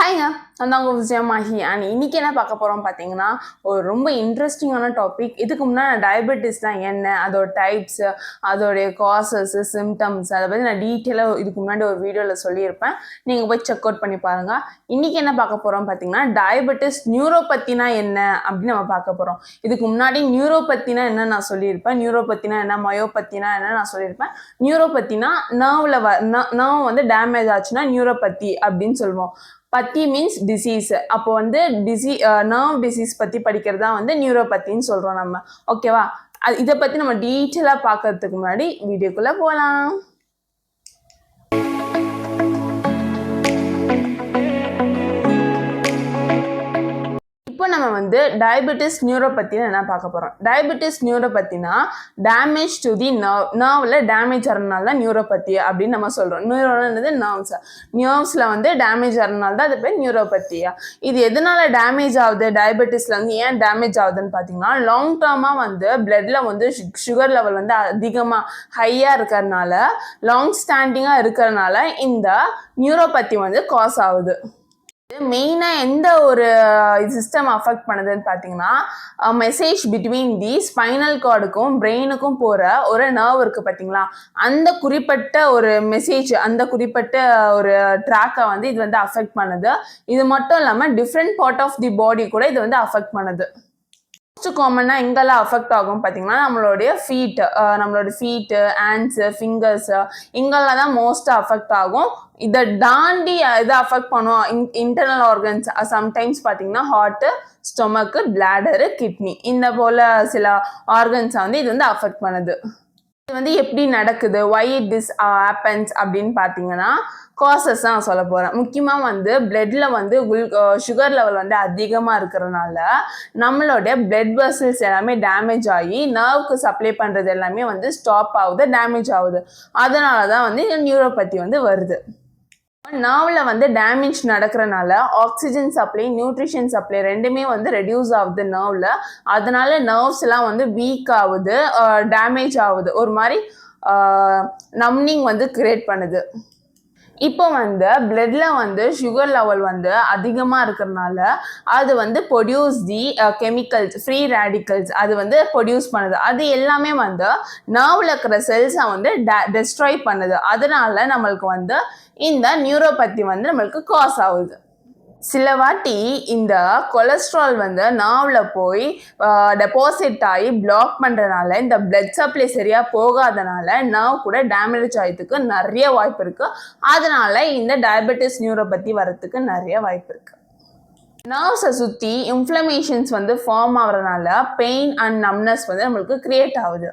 ஹாய்ங்க நான் உங்கள் Vijaya he and இன்னைக்கு என்ன பார்க்க போகிறோம் பார்த்தீங்கன்னா ஒரு ரொம்ப இன்ட்ரெஸ்டிங்கான டாபிக் இதுக்கு முன்னாடி நான் டயபெட்டிஸ்லாம் என்ன அதோட டைப்ஸ் அதோடைய காசஸ் சிம்டம்ஸ் அதை பற்றி நான் டீட்டெயிலாக இதுக்கு முன்னாடி ஒரு வீடியோவில் சொல்லியிருப்பேன். நீங்கள் போய் செக் அவுட் பண்ணி பாருங்கள் இன்னைக்கு என்ன பார்க்க போகிறோம் பார்த்தீங்கன்னா டயபெட்டிஸ் நியூரோபத்தினா என்ன அப்படின்னு நம்ம பார்க்க போகிறோம் இதுக்கு முன்னாடி நியூரோபத்தினா என்ன நான் சொல்லியிருப்பேன். நியூரோபத்தினா என்ன மயோபத்தினா என்ன நான் சொல்லியிருப்பேன். நியூரோபத்தினா நர்வில் வ நர்வ் வந்து டேமேஜ் ஆச்சுன்னா நியூரோபத்தி அப்படின்னு சொல்லுவோம். பத்தி மீன்ஸ் டிசீஸ் அப்போ வந்து டிசி நர்வ் டிசீஸ் பற்றி படிக்கிறது தான் வந்து நியூரோபத்தின்னு சொல்கிறோம் நம்ம. ஓகேவா அது இதை பற்றி நம்ம டீட்டெயிலாக பார்க்கறதுக்கு முன்னாடி வீடியோக்குள்ளே போகலாம் இப்போ நம்ம வந்து டயபெட்டிஸ் நியூரோபத்தின்னு என்ன பார்க்க போகிறோம் டயபெட்டிஸ் நியூரோபத்தினா டேமேஜ் டு தி நர்வ் நர்வில் டேமேஜ் ஆகிறதுனால தான் நியூரோபத்தி அப்படின்னு நம்ம சொல்கிறோம் நியூரோன்றது நர்வ்ஸ் நர்வ்ஸில் வந்து டேமேஜ் ஆகிறதுனால தான் அது பேர் நியூரோபத்தியா இது எதனால டேமேஜ் ஆகுது? டயபெட்டிஸில் வந்து ஏன் டேமேஜ் ஆகுதுன்னு பார்த்தீங்கன்னா லாங் டேர்மாக வந்து பிளட்டில் வந்து சுகர் லெவல் வந்து அதிகமாக ஹையாக இருக்கிறதுனால லாங் ஸ்டாண்டிங்காக இருக்கிறதுனால இந்த நியூரோபத்தி வந்து காஸ் ஆகுது. மெயினாக எந்த ஒரு சிஸ்டம் அஃபெக்ட் பண்ணுதுன்னு பார்த்தீங்கன்னா மெசேஜ் பிட்வீன் தி ஸ்பைனல் கார்டுக்கும் பிரெயினுக்கும் போகிற ஒரு நர்வ் இருக்குது பார்த்தீங்களா அந்த குறிப்பிட்ட ஒரு மெசேஜ் அந்த குறிப்பிட்ட ஒரு ட்ராக்கை வந்து இது வந்து அஃபெக்ட் பண்ணுது. இது மட்டும் இல்லாமல் different part of the body கூட இது வந்து அஃபெக்ட் பண்ணுது. மோஸ்ட் காமனாக எங்கெல்லாம் அஃபெக்ட் ஆகும் பார்த்தீங்கன்னா நம்மளுடைய ஃபீட்டு நம்மளோட ஃபீட்டு ஹேண்ட்ஸு ஃபிங்கர்ஸு இங்கெல்லாம் தான் மோஸ்ட்டாக அஃபெக்ட் ஆகும். இதை தாண்டி இதை அஃபெக்ட் பண்ணும் இன் இன்டர்னல் ஆர்கன்ஸ் சம்டைம்ஸ் பார்த்தீங்கன்னா ஹார்ட்டு ஸ்டொமக்கு பிளாடரு கிட்னி இந்த போல் சில ஆர்கன்ஸை வந்து இது வந்து அஃபெக்ட் பண்ணுது. இது வந்து எப்படி நடக்குது? ஒய் திஸ் ஆப்பன்ஸ் அப்படின்னு பார்த்தீங்கன்னா காசஸ் தான் சொல்ல போகிறேன் முக்கியமாக வந்து பிளட்டில் வந்து குல் uh, சுகர் லெவல் வந்து அதிகமாக இருக்கிறனால நம்மளுடைய பிளட் வெசல்ஸ் எல்லாமே டேமேஜ் ஆகி நர்வுக்கு சப்ளை பண்ணுறது எல்லாமே வந்து ஸ்டாப் ஆகுது டேமேஜ் ஆகுது. அதனால தான் வந்து நியூரோபதி வந்து வருது. நாவில் வந்து டேமேஜ் நடக்கிறனால ஆக்சிஜன் சப்ளை நியூட்ரிஷன் சப்ளை ரெண்டுமே வந்து ரெடியூஸ் ஆகுது நர்வில் அதனால நர்வ்ஸ் எல்லாம் வந்து வீக் ஆகுது டேமேஜ் ஆகுது. ஒரு மாதிரி நம்னிங் வந்து கிரியேட் பண்ணுது. இப்போ வந்து பிளட்ல வந்து சுகர் லெவல் வந்து அதிகமாக இருக்கிறதுனால அது வந்து produce the chemicals free radicals அது வந்து ப்ரொடியூஸ் பண்ணுது. அது எல்லாமே வந்து நர்வில் இருக்கிற செல்ஸை வந்து டெஸ்ட்ராய் பண்ணுது. அதனால நம்மளுக்கு வந்து இந்த நியூரோபத்தி வந்து நம்மளுக்கு காஸ் ஆகுது. சில வாட்டி இந்த கொலஸ்ட்ரால் வந்து நாவில் போய் டெபாசிட் ஆகி பிளாக் பண்ணுறதுனால இந்த பிளட் சப்ளை சரியாக போகாதனால நாவ் கூட டேமேஜ் ஆகிறதுக்கு நிறைய வாய்ப்பு இருக்குது அதனால இந்த டயபெட்டிஸ் நியூரோபத்தி வரத்துக்கு நிறைய வாய்ப்பு இருக்குது நர்வ்ஸை சுற்றி இன்ஃப்ளமேஷன்ஸ் வந்து ஃபார்ம் ஆகிறதுனால பெயின் அண்ட் நம்னஸ் வந்து நம்மளுக்கு க்ரியேட் ஆகுது.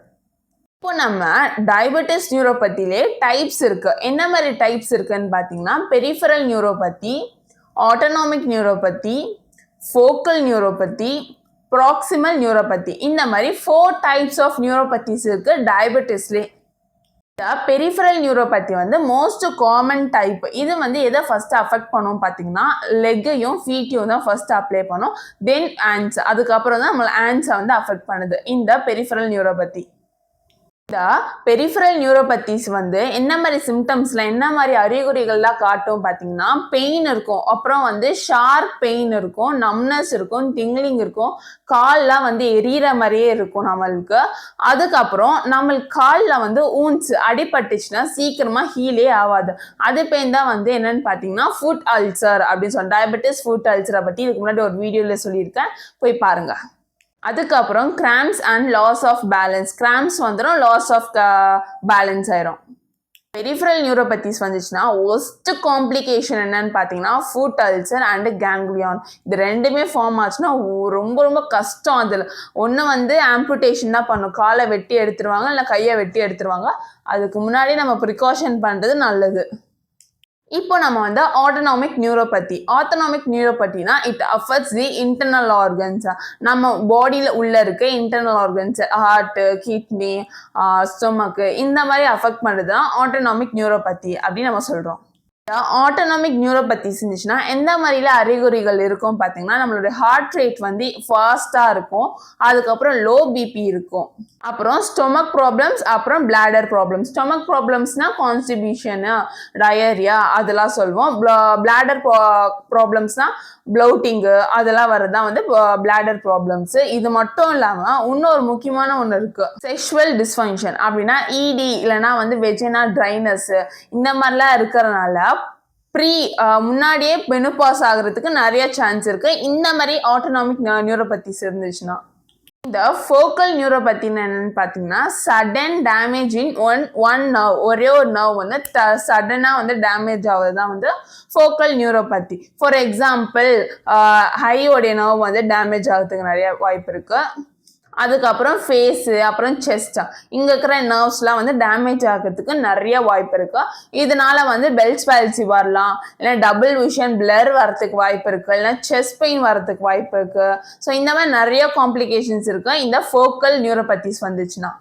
இப்போ நம்ம டயபெட்டிஸ் நியூரோபத்திலே டைப்ஸ் இருக்குது என்ன மாதிரி டைப்ஸ் இருக்குன்னு பார்த்தீங்கன்னா peripheral neuropathy autonomic neuropathy focal neuropathy proximal neuropathy இந்த மாதிரி ஃபோர் டைப்ஸ் ஆஃப் நியூரோபத்திஸ் இருக்கு. டயபெட்டிஸ்லே பெரிஃபரல் நியூரோபதி வந்து மோஸ்ட் காமன் டைப் இது வந்து எதை ஃபர்ஸ்ட் அஃபெக்ட் பண்ணும் பார்த்தீங்கன்னா லெக்கையும் ஃபீட்டையும் தான் ஃபர்ஸ்ட் அப்ளை பண்ணும். தென் ஆன்ஸ் அதுக்கப்புறம் தான் நம்மளை ஆன்ஸை வந்து அஃபெக்ட் பண்ணுது. இந்த பெரிஃபரல் நியூரோபதி பெரிஃபரல் நியூரோபத்திஸ் வந்து என்ன மாதிரி சிம்டம்ஸில் என்ன மாதிரி அறிகுறிகள்லாம் காட்டும் பார்த்தீங்கன்னா பெயின் இருக்கும். அப்புறம் வந்து ஷார்ப் பெயின் இருக்கும் நம்னஸ் இருக்கும் டிங்லிங் இருக்கும். கால்லாம் வந்து எரியிற மாதிரியே இருக்கும் நம்மளுக்கு. அதுக்கப்புறம் நம்மளுக்கு காலில் வந்து ஊன்ஸ் அடிபட்டுச்சுன்னா சீக்கிரமாக ஹீலே ஆகாது. அது பெயின் தான் வந்து என்னன்னு பார்த்தீங்கன்னா ஃபுட் அல்சர் அப்படின்னு சொல்லி டயபெட்டிஸ் ஃபுட் அல்சரை பற்றி இதுக்கு முன்னாடி ஒரு வீடியோவில் சொல்லியிருக்கேன். போய் பாருங்கள் அதுக்கப்புறம் cramps and loss of balance cramps வந்துடும் லாஸ் ஆஃப் பேலன்ஸ் ஆயிரும். பெரிஃபரல் நியூரோபத்திஸ் வந்துச்சுன்னா ஒஸ்ட் காம்ப்ளிகேஷன் என்னன்னு பார்த்தீங்கன்னா ஃபுட் அல்சர் அண்டு கேங்க்லியான் இது ரெண்டுமே ஃபார்ம் ஆச்சுன்னா ரொம்ப ரொம்ப கஷ்டம் அதில். ஒன்று வந்து ஆம்புடேஷன் தான் பண்ணும். காலை வெட்டி எடுத்துருவாங்க இல்லை கையை வெட்டி எடுத்துருவாங்க. அதுக்கு முன்னாடி நம்ம ப்ரிகாஷன் பண்ணுறது நல்லது. இப்போ நம்ம வந்து autonomic neuropathy autonomic நியூரோபத்தினா it affects the internal organs நம்ம பாடியில் உள்ள இருக்க internal organs heart kidney stomach இந்த மாதிரி அஃபெக்ட் பண்ணுறது தான் ஆட்டோனாமிக் நியூரோபதி அப்படின்னு நம்ம சொல்கிறோம் ஆட்டோனாமிக் நியூரோபத்திஸ் இருந்துச்சுன்னா எந்த மாதிரில அறிகுறிகள் இருக்கும் பார்த்தீங்கன்னா நம்மளுடைய ஹார்ட் ரேட் வந்து ஃபாஸ்ட்டாக இருக்கும். அதுக்கப்புறம் லோ பிபி இருக்கும். அப்புறம் ஸ்டொமக் ப்ராப்ளம்ஸ் அப்புறம் பிளாடர் ப்ராப்ளம்ஸ் ஸ்டொமக் ப்ராப்ளம்ஸ்னால் கான்ஸ்டிபியூஷனு டயரியா அதெல்லாம் சொல்லுவோம். பிளாடர் ப்ராப்ளம்ஸ்னா ப்ளவுட்டிங்கு அதெல்லாம் வரதான் வந்து பிளாடர் ப்ராப்ளம்ஸ் இது மட்டும் இல்லாமல் இன்னொரு முக்கியமான ஒன்று இருக்கு. செக்ஷுவல் டிஸ்ஃபங்க்ஷன் அப்படின்னா இடி இல்லைன்னா வந்து வெஜினா ட்ரைனஸ் இந்த மாதிரிலாம் இருக்கிறனால ப்ரீ முன்னாடியே மெனுபாஸ் ஆகிறதுக்கு நிறைய சான்ஸ் இருக்கு. இந்த மாதிரி ஆட்டோனாமிக் நியூரோபத்திஸ் இருந்துச்சுன்னா. இந்த ஃபோக்கல் நியூரோபத்தின் என்னன்னு பார்த்தீங்கன்னா sudden damage in one one nerve ஒரே ஒரு நர்வ் வந்து சடனாக வந்து டேமேஜ் ஆகுது தான் வந்து ஃபோக்கல் நியூரோபத்தி ஃபார் எக்ஸாம்பிள் ஹையோடைய நர்வ் வந்து டேமேஜ் ஆகுறதுக்கு நிறைய வாய்ப்பு இருக்குது அதுக்கப்புறம் ஃபேஸு அப்புறம் செஸ்ட் இங்கே இருக்கிற நர்வ்ஸ்லாம் வந்து டேமேஜ் ஆகிறதுக்கு நிறைய வாய்ப்பு இருக்கு. இதனால வந்து பெல்ஸ் பேல்சி வரலாம். இல்லை டபுள் விஷன் பிளர் வரத்துக்கு வாய்ப்பு இருக்கு. இல்லைனா செஸ்ட் பெயின் வரத்துக்கு வாய்ப்பு இருக்கு. ஸோ இந்த மாதிரி நிறைய காம்ப்ளிகேஷன்ஸ் இருக்கு. இந்த ஃபோக்கல் நியூரோபத்திஸ் வந்துச்சுன்னா.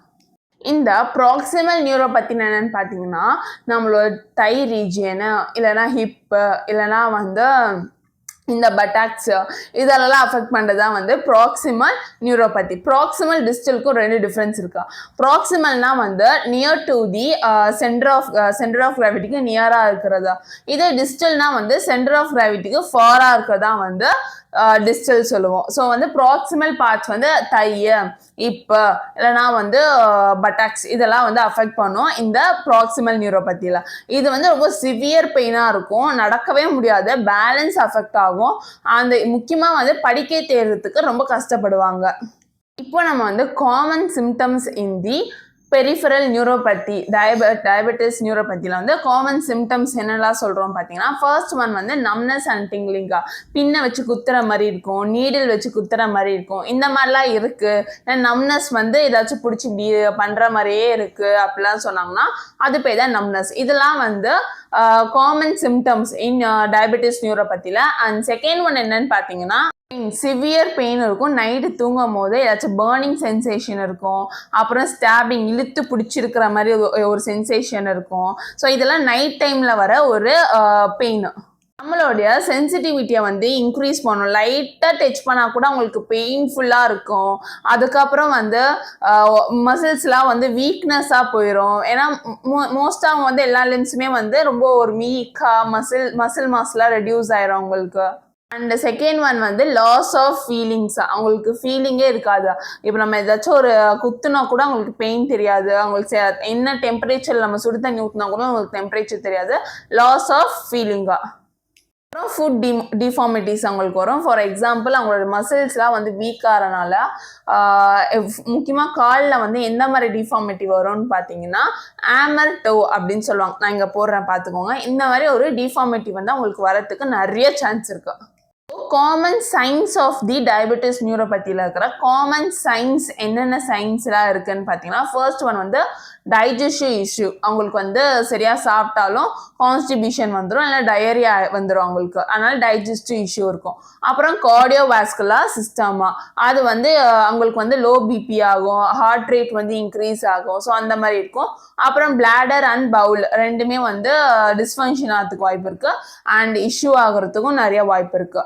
இந்த ப்ராக்சிமல் நியூரோபத்தின் என்னன்னு பார்த்தீங்கன்னா நம்மளோட தை ரீஜியனு இல்லைன்னா ஹிப்பு இல்லைன்னா வந்து இந்த பட்டாக்ஸ் இதெல்லாம் அஃபெக்ட் பண்ணுறது தான் வந்து ப்ராக்சிமல் நியூரோபதி ப்ராக்சிமல் டிஸ்டலுக்கும் ரெண்டு டிஃப்ரென்ஸ் இருக்கா. ப்ராக்சிமல்னா வந்து near to the center of center of கிராவிட்டிக்கு நியராக இருக்கிறதா. இதே டிஸ்டல்னா வந்து சென்டர் ஆஃப் கிராவிட்டிக்கு ஃபாராக இருக்கிறதா வந்து டிஸ்டல் சொல்லுவோம். ஸோ வந்து ப்ராக்சிமல் பார்ட்ஸ் வந்து தைய இப்போ இல்லைனா வந்து பட்டாக்ஸ் இதெல்லாம் வந்து அஃபெக்ட் பண்ணும். இந்த ப்ராக்சிமல் நியூரோபத்தியில் இது வந்து ரொம்ப சிவியர் பெயினாக இருக்கும். நடக்கவே முடியாது. பேலன்ஸ் அஃபெக்ட் ஆகும். அந்த முக்கியமாக வந்து படிக்க தேர்றதுக்கு ரொம்ப கஷ்டப்படுவாங்க. இப்போ நம்ம வந்து common symptoms in the peripheral neuropathy டயபெட் diabetes நியூரோபதியில் வந்து காமன் சிம்டம்ஸ் என்னெல்லாம் சொல்கிறோம் பார்த்தீங்கன்னா ஃபர்ஸ்ட் ஒன் வந்து நம்னஸ் அண்ட் டிங்லிங்கா பின்ன வச்சு குத்துற மாதிரி இருக்கும் நீடில் வச்சு குத்துற மாதிரி இருக்கும். இந்த மாதிரிலாம் இருக்குது நம்னஸ் வந்து ஏதாச்சும் பிடிச்சி இப்படி பண்ணுற மாதிரியே இருக்குது அப்படிலாம் சொன்னாங்கன்னா அது பேர் தான் நம்னஸ் இதெல்லாம் வந்து காமன் சிம்டம்ஸ் இன் டயபெட்டிஸ் நியூரோபதியில் அண்ட் செகண்ட் ஒன் என்னன்னு பார்த்தீங்கன்னா சிவியர் பெயின் இருக்கும். நைட்டு தூங்கும் போது ஏதாச்சும் பேர்னிங் சென்சேஷன் இருக்கும். அப்புறம் ஸ்டாபிங் இழுத்து பிடிச்சிருக்கிற மாதிரி ஒரு- ஒரு சென்சேஷன் இருக்கும். ஸோ இதெல்லாம் நைட் டைமில் வர ஒரு பெயின் நம்மளுடைய சென்சிட்டிவிட்டியை வந்து இன்க்ரீஸ் பண்ணும். லைட்டாக டச் பண்ணால் கூட உங்களுக்கு பெயின்ஃபுல்லாக இருக்கும். அதுக்கப்புறம் வந்து மசில்ஸ்லாம் வந்து வீக்னஸாக போயிடும் ஏன்னா மோ மோஸ்ட்டாக அவங்க வந்து எல்லா லிம்ஸுமே வந்து ரொம்ப ஒரு மீக்காக மசில் மசில் மாஸ்லாம் ரெடியூஸ் ஆயிரும் அவங்களுக்கு. அண்ட் செகண்ட் ஒன் வந்து லாஸ் ஆஃப் ஃபீலிங்ஸ் அவங்களுக்கு ஃபீலிங்கே இருக்காது. இப்போ நம்ம ஏதாச்சும் ஒரு குத்துனா கூட அவங்களுக்கு பெயின் தெரியாது. அவங்களுக்கு என்ன டெம்பரேச்சர் நம்ம சுடு தண்ணி ஊற்றினா கூட அவங்களுக்கு டெம்பரேச்சர் தெரியாது. லாஸ் ஆஃப் ஃபீலிங்கா அப்புறம் ஃபுட் டி டிஃபார்மிட்டிஸ் அவங்களுக்கு வரும். ஃபார் எக்ஸாம்பிள் அவங்களோட மசில்ஸ்லாம் வந்து வீக் ஆகிறனால முக்கியமாக காலில் வந்து எந்த மாதிரி டிஃபார்மிட்டி வரும்னு பார்த்தீங்கன்னா ஆமர் டோ அப்படின்னு சொல்லுவாங்க. நான் இங்கே போடுறேன் பார்த்துக்கோங்க இந்த மாதிரி ஒரு டிஃபார்மிட்டி வந்து அவங்களுக்கு வரத்துக்கு நிறைய சான்ஸ் இருக்குது common signs of the diabetes நியூரோபதியில் இருக்கிற காமன் சயின்ஸ் என்னென்ன சயின்ஸ்லாம் இருக்குன்னு பார்த்தீங்கன்னா ஃபர்ஸ்ட் ஒன் வந்து டைஜஷன் இஷ்யூ அவங்களுக்கு வந்து சரியாக சாப்பிட்டாலும் கான்ஸ்டிபியூஷன் வந்துடும் இல்லை டயரியா வந்துடும் அவங்களுக்கு. அதனால டைஜஸ்டிவ் இஷ்யூ இருக்கும். அப்புறம் கார்டியோவாஸ்குலர் சிஸ்டமா அது வந்து அவங்களுக்கு வந்து லோ பிபி ஆகும் ஹார்ட் ரேட் வந்து இன்க்ரீஸ் ஆகும். ஸோ அந்த மாதிரி இருக்கும். அப்புறம் பிளாடர் அண்ட் பவுல் ரெண்டுமே வந்து டிஸ்ஃபங்க்ஷன் ஆகிறதுக்கு வாய்ப்பு இருக்கு. அண்ட் இஷ்யூ ஆகிறதுக்கும் நிறைய வாய்ப்பு இருக்கு.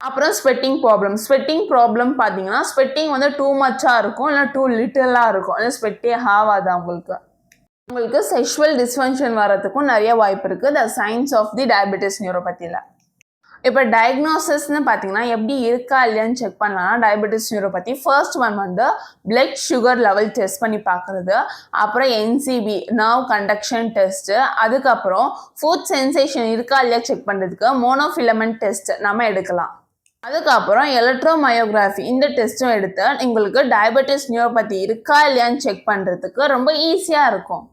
அப்புறம் ஸ்வெட்டிங் ப்ராப்ளம் ஸ்வெட்டிங் ப்ராப்ளம் பார்த்தீங்கன்னா ஸ்வெட்டிங் வந்து டூ மச்சாக இருக்கும் இல்லை டூ லிட்டலாக இருக்கும். இல்லை ஸ்வெட்டே ஆகாது அவங்களுக்கு. உங்களுக்கு செக்ஷுவல் டிஸ்ஃபங்க்ஷன் வரதுக்கும் நிறைய வாய்ப்பு இருக்குது the signs of the diabetes நியூரோபதியில் இப்போ டயக்னோசிஸ்னு பார்த்தீங்கன்னா எப்படி இருக்கா இல்லையான்னு செக் பண்ணலாம்னா டயபெட்டிஸ் நியூரோபதி ஃபர்ஸ்ட் ஒன் வந்து பிளட் சுகர் லெவல் டெஸ்ட் பண்ணி பார்க்குறது அப்புறம் என்சிபி நர்வ் கண்டக்ஷன் டெஸ்ட்டு அதுக்கப்புறம் ஃபுட் சென்சேஷன் இருக்கா இல்லையா செக் பண்ணுறதுக்கு மோனோஃபிலமெண்ட் டெஸ்ட் நம்ம எடுக்கலாம். அதுக்கப்புறம் எலக்ட்ரோமயோகிராஃபி இந்த டெஸ்ட்டும் எடுத்து உங்களுக்கு டயபெட்டிஸ் நியூரோபதி இருக்கா இல்லையான்னு செக் பண்ணுறதுக்கு ரொம்ப ஈஸியாக இருக்கும்.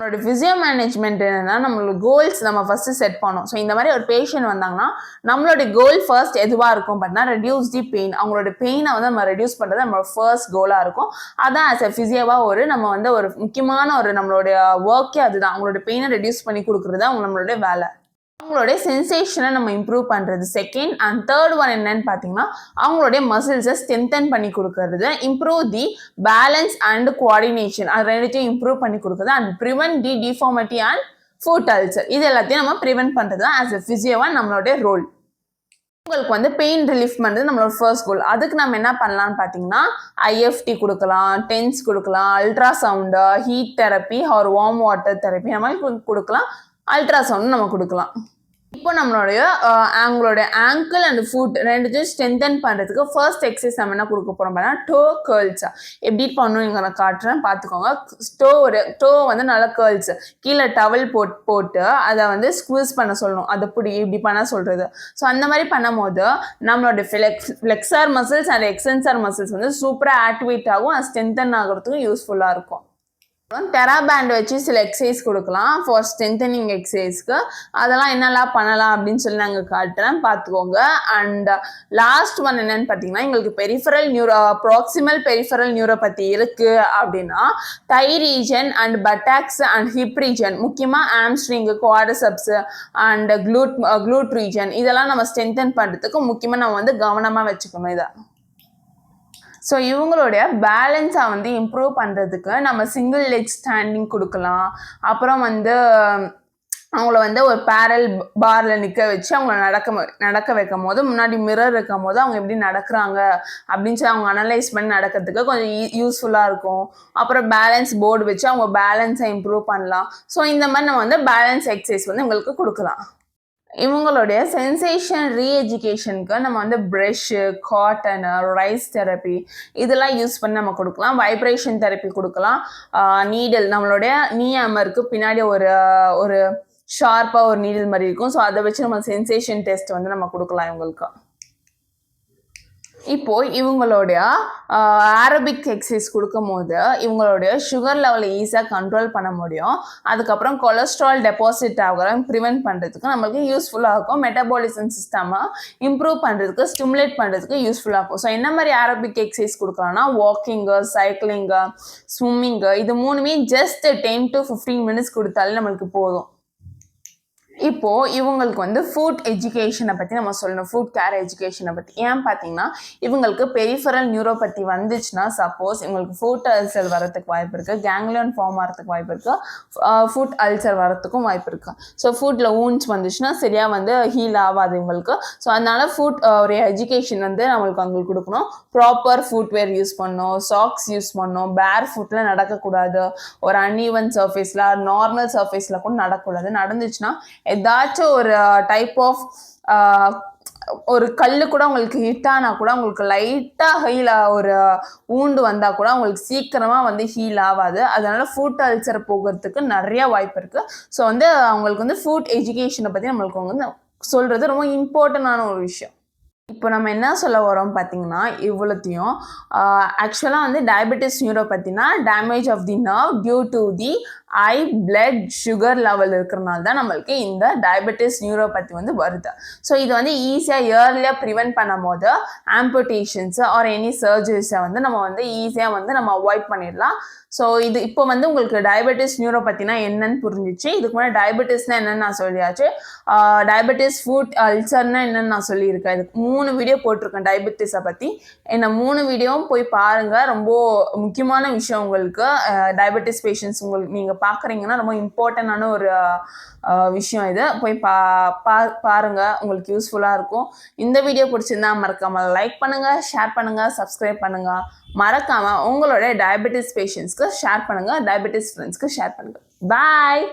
நம்மளோட ஃபிசியோ மேனேஜ்மெண்ட் என்னன்னா நம்மளோட கோல்ஸ் நம்ம ஃபர்ஸ்ட் செட் பண்ணோம். ஸோ இந்த மாதிரி ஒரு பேஷண்ட் வந்தாங்கன்னா நம்மளோட கோல் ஃபர்ஸ்ட் எதுவாக இருக்கும்? பார்த்தீங்கன்னா ரெடியூஸ் தி பெயின் அவங்களோட பெயினை வந்து நம்ம ரெடியூஸ் பண்ணுறது நம்மளோட ஃபர்ஸ்ட் கோலாக இருக்கும். அதான் ஆஸ் எ ஃபிசியோவாக ஒரு நம்ம வந்து ஒரு முக்கியமான ஒரு நம்மளுடைய ஒர்க்கே அதுதான். அவங்களோட பெயினை ரெடியூஸ் பண்ணி கொடுக்குறது தான் நம்மளுடைய வேலை. அவங்களுடைய சென்சேஷனை நம்ம இம்ப்ரூவ் பண்ணுறது செகண்ட் அண்ட் தேர்ட் ஒன் என்னன்னு பார்த்தீங்கன்னா அவங்களுடைய மசில்ஸை ஸ்ட்ரென்தன் பண்ணி கொடுக்கறது. Improve the balance and coordination அது ரெண்டுத்தையும் இம்ப்ரூவ் பண்ணி கொடுக்குறது. And prevent the deformity and foot ulcer இது எல்லாத்தையும் நம்ம ப்ரிவென்ட் பண்ணுறது தான் ஆஸ் எ ஃபிசியோவாக நம்மளுடைய ரோல் உங்களுக்கு வந்து பெயின் ரிலீஃப் பண்ணுறது நம்மளோட ஃபர்ஸ்ட் கோல் அதுக்கு நம்ம என்ன பண்ணலாம்னு பார்த்தீங்கன்னா ஐஎஃப்டி கொடுக்கலாம் டென்ஸ் கொடுக்கலாம் ultrasound heat therapy or warm water therapy நம்ம மாதிரி கொடுக்கலாம். அல்ட்ராசவுண்ட் நம்ம கொடுக்கலாம். இப்போ நம்மளுடைய அவங்களுடைய ஆங்கிள் அண்ட் ஃபுட் ரெண்டுத்தையும் ஸ்ட்ரென்தன் பண்ணுறதுக்கு ஃபர்ஸ்ட் எக்ஸசைஸ் நம்ம என்ன கொடுக்க போகிறோம் பார்த்தீங்கன்னா டோ கேர்ள்ஸ் எப்படி பண்ணணும் இங்கே நான் காட்டுறேன் பார்த்துக்கோங்க. டோ ஒரு டோ வந்து நல்லா கேர்ள்ஸ் கீழே டவல் போட் போட்டு அதை வந்து ஸ்குவீஸ் பண்ண சொல்லணும். அதை பிடி இப்படி பண்ண சொல்கிறது ஸோ அந்த மாதிரி பண்ணும்போது நம்மளோட flex flexor muscles and extensor muscles வந்து சூப்பராக ஆக்டிவேட் ஆகும் அது ஸ்ட்ரென்தன் ஆகிறதுக்கும் யூஸ்ஃபுல்லாக இருக்கும். டெரா பேண்ட் வச்சு சில எக்ஸசைஸ் கொடுக்கலாம். ஃபார் ஸ்ட்ரென்தனிங் எக்ஸசைஸ்க்கு அதெல்லாம் என்னெல்லாம் பண்ணலாம் அப்படின்னு சொல்லி நாங்கள் காட்டுறேன். பார்த்துக்கோங்க. அண்ட் லாஸ்ட் ஒன் என்னன்னு பார்த்தீங்கன்னா எங்களுக்கு peripheral neuro proximal peripheral neuropathy இருக்குது அப்படின்னா thigh region and buttocks and hip region முக்கியமாக hamstring quadriceps and glute glute region இதெல்லாம் நம்ம ஸ்ட்ரென்தன் பண்ணுறதுக்கு முக்கியமாக நம்ம வந்து கவனமாக வச்சுக்கணும் இதை. ஸோ இவங்களுடைய பேலன்ஸை வந்து இம்ப்ரூவ் பண்ணுறதுக்கு நம்ம சிங்கிள் லெக் ஸ்டாண்டிங் கொடுக்கலாம். அப்புறம் வந்து அவங்கள வந்து ஒரு பேரல் பாரில் நிற்க வச்சு அவங்கள நடக்க நடக்க வைக்கும் போது முன்னாடி மிரர் இருக்கும் போது அவங்க எப்படி நடக்கிறாங்க அப்படின்னு சொல்லி அவங்க அனலைஸ் பண்ணி நடக்கிறதுக்கு கொஞ்சம் யூஸ்ஃபுல்லாக இருக்கும். அப்புறம் பேலன்ஸ் போர்டு வச்சு அவங்க பேலன்ஸை இம்ப்ரூவ் பண்ணலாம். ஸோ இந்த மாதிரி நம்ம வந்து பேலன்ஸ் எக்ஸசைஸ் வந்து உங்களுக்கு கொடுக்கலாம். இவங்களுடைய சென்சேஷன் ரீஎஜுகேஷனுக்கு நம்ம வந்து ப்ரெஷ்ஷு காட்டனு ரைஸ் தெரப்பி இதெல்லாம் யூஸ் பண்ணி நம்ம கொடுக்கலாம். வைப்ரேஷன் தெரப்பி கொடுக்கலாம். நீடல் நம்மளுடைய நீ அமருக்கு பின்னாடி ஒரு ஒரு ஷார்ப்பாக ஒரு நீடில் மாதிரி இருக்கும். ஸோ அதை வச்சு நம்ம சென்சேஷன் டெஸ்ட் வந்து நம்ம கொடுக்கலாம் இவங்களுக்கு. இப்போ இவங்களுடைய அரபிக் எக்ஸசைஸ் கொடுக்கும்போது இவங்களுடைய சுகர் லெவலை ஈஸியாக கண்ட்ரோல் பண்ண முடியும். அதுக்கப்புறம் கொலஸ்ட்ரால் டெபாசிட் ஆகிறத ப்ரிவென்ட் பண்ணுறதுக்கு நம்மளுக்கு யூஸ்ஃபுல்லாக இருக்கும். மெட்டபாலிசம் சிஸ்டமை இம்ப்ரூவ் பண்ணுறதுக்கு ஸ்டிமுலேட் பண்ணுறதுக்கு யூஸ்ஃபுல்லாக இருக்கும். ஸோ என்ன மாதிரி ஆரோபிக் எக்ஸசைஸ் கொடுக்கலாம்னா வாக்கிங்கு சைக்கிளிங்கு ஸ்விம்மிங்கு இது மூணுமே just ten to fifteen minutes கொடுத்தாலே நம்மளுக்கு போதும். இப்போ இவங்களுக்கு வந்து ஃபுட் எஜுகேஷனை பற்றி நம்ம சொல்லணும். ஃபுட் கேர் எஜுகேஷனை பற்றி ஏன் பார்த்தீங்கன்னா இவங்களுக்கு பெரிஃபரல் நியூரோபதி வந்துச்சுன்னா சப்போஸ் இவங்களுக்கு ஃபுட் அல்சர் வரதுக்கு வாய்ப்பு இருக்குது கேங்லியன் ஃபார்ம் ஆகிறதுக்கு வாய்ப்பு இருக்குது ஃபுட் அல்சர் வரத்துக்கும் வாய்ப்பு இருக்குது ஸோ ஃபுட்டில் ஊன்ஸ் வந்துச்சுன்னா சரியாக வந்து ஹீல் ஆகாது இவங்களுக்கு. ஸோ அதனால ஃபுட் ஒரு எஜுகேஷன் வந்து நம்மளுக்கு அவங்களுக்கு கொடுக்கணும். ப்ராப்பர் ஃபுட்வேர் யூஸ் பண்ணணும். சாக்ஸ் யூஸ் பண்ணணும். பேர் ஃபுட்டில் நடக்கக்கூடாது. ஒரு அன்இவன் சர்ஃபேஸில் நார்மல் சர்ஃபேஸில் கூட நடக்கக்கூடாது. நடந்துச்சுன்னா ஏதாச்சும் ஒரு uh, டைப் ஆஃப் uh, ஒரு கல் கூட உங்களுக்கு ஹிட் ஆனா கூட உங்களுக்கு லைட்டாக ஹீல் ஒரு uh, ஊண்டு வந்தால் கூட உங்களுக்கு சீக்கிரமாக வந்து ஹீல் ஆகாது. அதனால ஃபுட் அல்சர் போகிறதுக்கு நிறைய வாய்ப்பு இருக்குது ஸோ வந்து அவங்களுக்கு வந்து ஃபுட் எஜுகேஷனை பற்றி நம்மளுக்கு வந்து சொல்கிறது ரொம்ப இம்பார்ட்டண்டான ஒரு விஷயம். இப்போ நம்ம என்ன சொல்ல வரோம் பார்த்தீங்கன்னா இவ்வளோத்தையும் ஆக்சுவலாக வந்து diabetes நியூரோபத்தினா damage of the nerve due to the high blood sugar level இருக்கிறனால தான் நம்மளுக்கு இந்த டயபெட்டிஸ் நியூரோபத்தி வந்து வருது. ஸோ இது வந்து ஈஸியாக இயர்லியாக ப்ரிவென்ட் பண்ணும் போது ஆம்புட்டேஷன்ஸு ஆர் எனி சர்ஜரிஸை வந்து நம்ம வந்து ஈஸியாக வந்து நம்ம அவாய்ட் பண்ணிடலாம். ஸோ இது இப்போ வந்து உங்களுக்கு டயபெட்டிஸ் நியூரோபத்தினா என்னன்னு புரிஞ்சிச்சு. இதுக்கு முன்னாடி டயபெட்டிஸ்னா என்னன்னு நான் சொல்லியாச்சு. டயபெட்டிஸ் ஃபுட் அல்சர்னா என்னன்னு நான் சொல்லியிருக்கேன். இதுக்கு மூணு வீடியோ போட்டிருக்கேன் டயபெட்டிஸை பற்றி என்ன மூணு வீடியோவும் போய் பாருங்கள் ரொம்ப முக்கியமான விஷயம் உங்களுக்கு. டயபெட்டிஸ் பேஷண்ட்ஸ் உங்களுக்கு நீங்கள் பார்க்குறீங்கன்னா ரொம்ப இம்பார்ட்டண்டான ஒரு விஷயம் இது. போய் பா பா பாருங்கள் உங்களுக்கு யூஸ்ஃபுல்லாக இருக்கும். இந்த வீடியோ பிடிச்சிருந்தா மறக்காமல் லைக் பண்ணுங்கள் ஷேர் பண்ணுங்கள் சப்ஸ்கிரைப் பண்ணுங்கள் மறக்காமல் உங்களோட டயபெட்டிஸ் பேஷண்ட்ஸ்க்கு ஷேர் பண்ணுங்கள் டயபெட்டிஸ் ஃப்ரெண்ட்ஸ்க்கு ஷேர் பண்ணுங்கள் பாய்